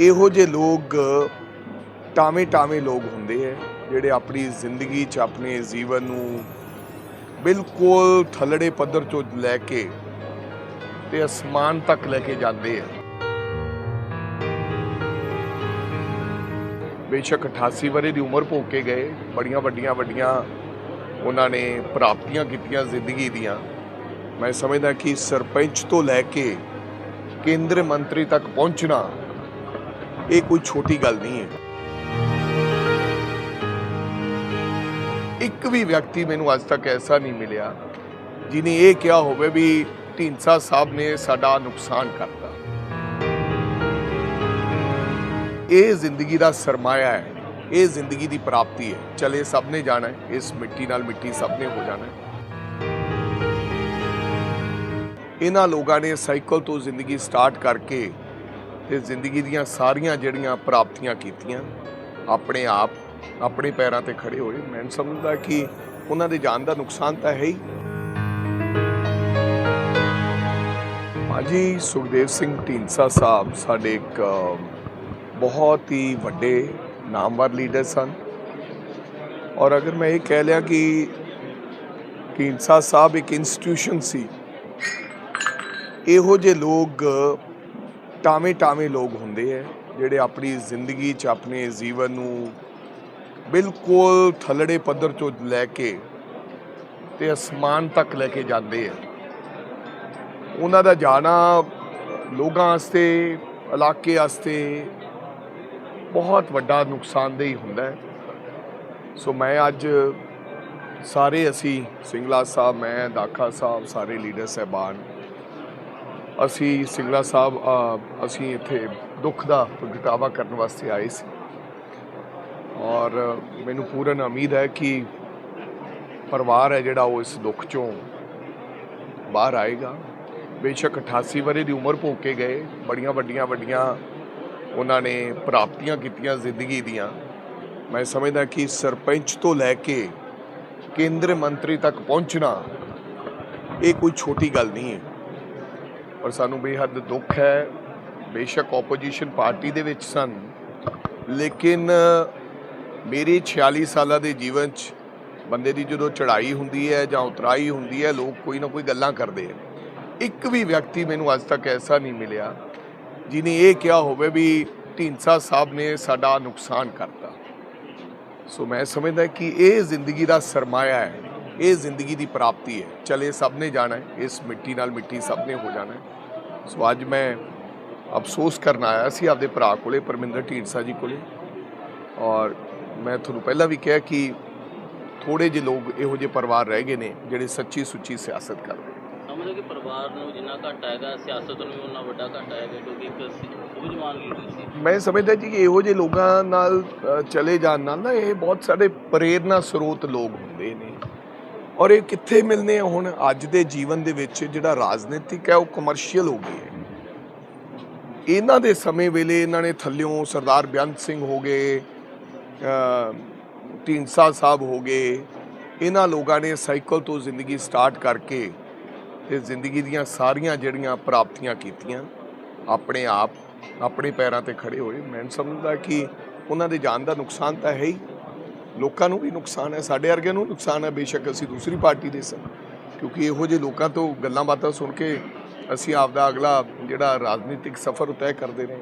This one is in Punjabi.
ਇਹੋ ਜਿਹੇ ਲੋਕ, ਟਾਵੇਂ ਟਾਵੇਂ ਲੋਕ ਹੁੰਦੇ ਹੈ, ਜਿਹੜੇ ਆਪਣੀ ਜ਼ਿੰਦਗੀ 'ਚ ਆਪਣੇ ਜੀਵਨ ਨੂੰ ਬਿਲਕੁਲ ਥੱਲੜੇ ਪੱਧਰ ਤੋਂ ਲੈ ਕੇ ਤੇ ਅਸਮਾਨ ਤੱਕ ਲੈ ਕੇ ਜਾਂਦੇ ਹੈ। ਬੇਸ਼ੱਕ 88 ਵਰੇ ਦੀ ਉਮਰ ਭੋਗ ਕੇ ਗਏ, ਬੜੀਆਂ ਵੱਡੀਆਂ ਵੱਡੀਆਂ ਉਹਨਾਂ ਨੇ ਪ੍ਰਾਪਤੀਆਂ ਕੀਤੀਆਂ ਜ਼ਿੰਦਗੀ ਦੀਆਂ। ਮੈਂ ਸਮਝਦਾ ਕਿ ਸਰਪੰਚ ਤੋਂ ਲੈ ਕੇ ਕੇਂਦਰ ਮੰਤਰੀ ਤੱਕ ਪਹੁੰਚਣਾ ਇਹ ਕੋਈ ਛੋਟੀ ਗੱਲ ਨਹੀਂ ਹੈ ਇੱਕ ਵੀ ਵਿਅਕਤੀ ਮੈਨੂੰ ਅੱਜ ਤੱਕ ਐਸਾ ਨਹੀਂ ਮਿਲਿਆ ਜਿਨੇ ਇਹ ਕਿਹਾ ਹੋਵੇ ਵੀ ਢੀਂਡਸਾ ਸਾਹਿਬ ਨੇ ਸਾਡਾ ਨੁਕਸਾਨ ਕਰਤਾ ਇਹ ਜ਼ਿੰਦਗੀ ਦਾ ਸਰਮਾਇਆ ਹੈ ਇਹ ਜ਼ਿੰਦਗੀ ਦੀ ਪ੍ਰਾਪਤੀ ਹੈ ਚਲੇ ਸਭ ਨੇ ਜਾਣਾ ਹੈ ਇਸ ਮਿੱਟੀ ਨਾਲ ਮਿੱਟੀ ਸਭ ਨੇ ਹੋ ਜਾਣਾ ਹੈ ਇਹਨਾਂ ਲੋਕਾਂ ਨੇ ਸਾਈਕਲ ਤੋਂ ਜ਼ਿੰਦਗੀ ਸਟਾਰਟ ਕਰਕੇ ਤੇ ਜ਼ਿੰਦਗੀ ਦੀਆਂ ਸਾਰੀਆਂ ਜਿਹੜੀਆਂ ਪ੍ਰਾਪਤੀਆਂ ਕੀਤੀਆਂ, ਆਪਣੇ ਆਪ, ਆਪਣੇ ਪੈਰਾਂ ਤੇ ਖੜੇ ਹੋਏ। ਮੈਂ ਸਮਝਦਾ ਕਿ ਉਹਨਾਂ ਦੇ ਜਾਨ ਦਾ ਨੁਕਸਾਨ ਤਾਂ ਹੈ ਹੀ। ਮਾਜੀ ਸੁਖਦੇਵ ਸਿੰਘ ਢੀਂਡਸਾ ਸਾਹਿਬ ਸਾਡੇ ਇੱਕ ਬਹੁਤ ਹੀ ਵੱਡੇ ਨਾਮਵਰ ਲੀਡਰ ਸਨ। ਔਰ ਅਗਰ ਮੈਂ ਇਹ ਕਹਿ ਲਿਆ ਕਿ ਢੀਂਡਸਾ ਸਾਹਿਬ ਇੱਕ ਇੰਸਟੀਟਿਊਸ਼ਨ ਸੀ, ਇਹੋ ਜਿਹੇ ਲੋਕ ਟਾਵੇਂ ਟਾਵੇਂ ਲੋਕ ਹੁੰਦੇ ਹੈ ਜਿਹੜੇ ਆਪਣੀ ਜ਼ਿੰਦਗੀ 'ਚ ਆਪਣੇ ਜੀਵਨ ਨੂੰ ਬਿਲਕੁਲ ਥੱਲੜੇ ਪੱਧਰ ਤੋਂ ਲੈ ਕੇ ਤੇ ਅਸਮਾਨ ਤੱਕ ਲੈ ਕੇ ਜਾਂਦੇ ਹੈ ਉਹਨਾਂ ਦਾ ਜਾਣਾ ਲੋਕਾਂ ਵਾਸਤੇ, ਇਲਾਕੇ ਵਾਸਤੇ ਬਹੁਤ ਵੱਡਾ ਨੁਕਸਾਨਦੇਹ ਹੁੰਦਾ ਹੈ। ਸੋ ਮੈਂ ਅੱਜ ਸਾਰੇ ਅਸੀਂ ਸਿੰਗਲਾ ਸਾਹਿਬ, ਮੈਂ ਦਾਖਾ ਸਾਹਿਬ, ਸਾਰੇ ਲੀਡਰ ਸਹਿਬਾਨ ਅਸੀਂ ਸਿੰਗਲਾ ਸਾਹਿਬ ਅਸੀਂ ਇੱਥੇ ਦੁੱਖ ਦਾ ਪ੍ਰਗਟਾਵਾ ਕਰਨ ਵਾਸਤੇ ਆਏ ਸੀ। ਔਰ ਮੈਨੂੰ ਪੂਰਨ ਉਮੀਦ ਹੈ ਕਿ ਪਰਿਵਾਰ ਹੈ ਜਿਹੜਾ ਉਹ ਇਸ ਦੁੱਖ ਚੋਂ ਬਾਹਰ ਆਏਗਾ। ਬੇਸ਼ੱਕ 88 ਵਰੇ ਦੀ ਉਮਰ ਭੋਗ ਕੇ ਗਏ, ਬੜੀਆਂ ਵੱਡੀਆਂ ਵੱਡੀਆਂ ਉਹਨਾਂ ਨੇ ਪ੍ਰਾਪਤੀਆਂ ਕੀਤੀਆਂ ਜ਼ਿੰਦਗੀ ਦੀਆਂ। ਮੈਂ ਸਮਝਦਾ ਕਿ ਸਰਪੰਚ ਤੋਂ ਲੈ ਕੇ ਕੇਂਦਰ ਮੰਤਰੀ ਤੱਕ ਪਹੁੰਚਣਾ ਇਹ ਕੋਈ ਛੋਟੀ ਗੱਲ ਨਹੀਂ ਹੈ। ਔਰ ਸਾਨੂੰ ਬੇਹੱਦ ਦੁੱਖ ਹੈ, ਬੇਸ਼ੱਕ ਆਪੋਜੀਸ਼ਨ ਪਾਰਟੀ ਦੇ ਵਿੱਚ ਸਨ, ਲੇਕਿਨ ਮੇਰੇ 46 ਸਾਲਾਂ ਦੇ ਜੀਵਨ 'ਚ ਬੰਦੇ ਦੀ ਜਦੋਂ ਚੜ੍ਹਾਈ ਹੁੰਦੀ ਹੈ ਜਾਂ ਉਤਰਾਈ ਹੁੰਦੀ ਹੈ, ਲੋਕ ਕੋਈ ਨਾ ਕੋਈ ਗੱਲਾਂ ਕਰਦੇ ਹੈ ਇੱਕ ਵੀ ਵਿਅਕਤੀ ਮੈਨੂੰ ਅੱਜ ਤੱਕ ਐਸਾ ਨਹੀਂ ਮਿਲਿਆ ਜਿਨੇ ਇਹ ਕਿਹਾ ਹੋਵੇ ਵੀ ਢੀਂਡਸਾ ਸਾਹਿਬ ਨੇ ਸਾਡਾ ਨੁਕਸਾਨ ਕਰਤਾ। ਸੋ ਮੈਂ ਸਮਝਦਾ ਕਿ ਇਹ ਜ਼ਿੰਦਗੀ ਦਾ ਸਰਮਾਇਆ ਹੈ। ਇਹ ਜ਼ਿੰਦਗੀ ਦੀ ਪ੍ਰਾਪਤੀ ਹੈ। ਚਲੇ ਸਭ ਨੇ ਜਾਣਾ ਹੈ। ਇਸ ਮਿੱਟੀ ਨਾਲ ਮਿੱਟੀ ਸਭ ਨੇ ਹੋ ਜਾਣਾ ਹੈ। ਸੋ ਅੱਜ ਮੈਂ ਅਫਸੋਸ ਕਰਨ ਆਇਆ ਸੀ ਆਪਦੇ ਭਰਾ ਕੋਲੇ ਪਰਮਿੰਦਰ ਢੀਂਡਸਾ ਜੀ ਕੋਲੇ। ਔਰ ਮੈਂ ਤੁਹਾਨੂੰ ਪਹਿਲਾਂ ਵੀ ਕਿਹਾ ਕਿ ਥੋੜੇ ਜਿਹੇ ਲੋਕ ਇਹੋ ਜਿਹੇ ਪਰਿਵਾਰ ਰਹਿ ਗਏ ਨੇ ਜਿਹੜੇ ਸੱਚੀ ਸੁੱਚੀ ਸਿਆਸਤ ਕਰਦੇ ਸਮਝੋ ਕਿ ਪਰਿਵਾਰ ਨੂੰ ਜਿੰਨਾ ਘਾਟਾ ਹੈਗਾ ਸਿਆਸਤ ਨੂੰ ਉਨਾ ਵੱਡਾ ਘਾਟਾ ਹੈਗਾ ਕਿਉਂਕਿ ਇੱਕ ਸੂਝਵਾਨ ਲੀਡਰ ਸੀ। ਮੈਂ ਸਮਝਦਾ ਜੀ ਕਿ ਇਹੋ ਜਿਹੇ ਲੋਕਾਂ ਨਾਲ ਚਲੇ ਜਾਣ ਨਾਲ ਨਾ ਇਹ ਬਹੁਤ ਸਾਰੇ ਪ੍ਰੇਰਨਾ ਸਰੋਤ ਲੋਕ ਹੁੰਦੇ ਨੇ। ਔਰ ਇਹ ਕਿੱਥੇ ਮਿਲਨੇ ਹੁਣ ਅੱਜ ਦੇ ਜੀਵਨ ਦੇ ਵਿੱਚ ਜਿਹੜਾ ਰਾਜਨੀਤਿਕ ਹੈ ਉਹ ਕਮਰਸ਼ੀਅਲ ਹੋ ਗਈ ਹੈ। ਇਹਨਾਂ ਦੇ ਸਮੇਂ ਵੇਲੇ ਇਹਨਾਂ ਨੇ ਥੱਲਿਓਂ ਸਰਦਾਰ ਬੇਅੰਤ ਸਿੰਘ ਹੋ ਗਏ ਅ, ਢੀਂਡਸਾ ਸਾਹਿਬ ਹੋ ਗਏ ਇਹਨਾਂ ਲੋਕਾਂ ਨੇ ਸਾਈਕਲ ਤੋਂ ਜ਼ਿੰਦਗੀ ਸਟਾਰਟ ਕਰਕੇ ਤੇ ਜ਼ਿੰਦਗੀ ਦੀਆਂ ਸਾਰੀਆਂ ਜਿਹੜੀਆਂ ਪ੍ਰਾਪਤੀਆਂ ਕੀਤੀਆਂ ਆਪਣੇ ਆਪ ਆਪਣੇ ਪੈਰਾਂ ਤੇ ਖੜੇ ਹੋਏ। ਮੈਂ ਸਮਝਦਾ ਕਿ ਉਹਨਾਂ ਦੇ ਜਾਨ ਦਾ ਨੁਕਸਾਨ ਤਾਂ ਹੈ ਹੀ। ਲੋਕਾਂ ਨੂੰ ਵੀ ਨੁਕਸਾਨ ਹੈ, ਸਾਡੇ ਵਰਗਿਆਂ ਨੂੰ ਨੁਕਸਾਨ ਹੈ, ਬੇਸ਼ੱਕ ਅਸੀਂ ਦੂਸਰੀ ਪਾਰਟੀ ਦੇ ਸਨ। ਕਿਉਂਕਿ ਇਹੋ ਜਿਹੇ ਲੋਕਾਂ ਤੋਂ ਗੱਲਾਂ ਬਾਤਾਂ ਸੁਣ ਕੇ ਅਸੀਂ ਆਪਦਾ ਅਗਲਾ ਜਿਹੜਾ ਰਾਜਨੀਤਿਕ ਸਫ਼ਰ ਤੈਅ ਕਰਦੇ ਨੇ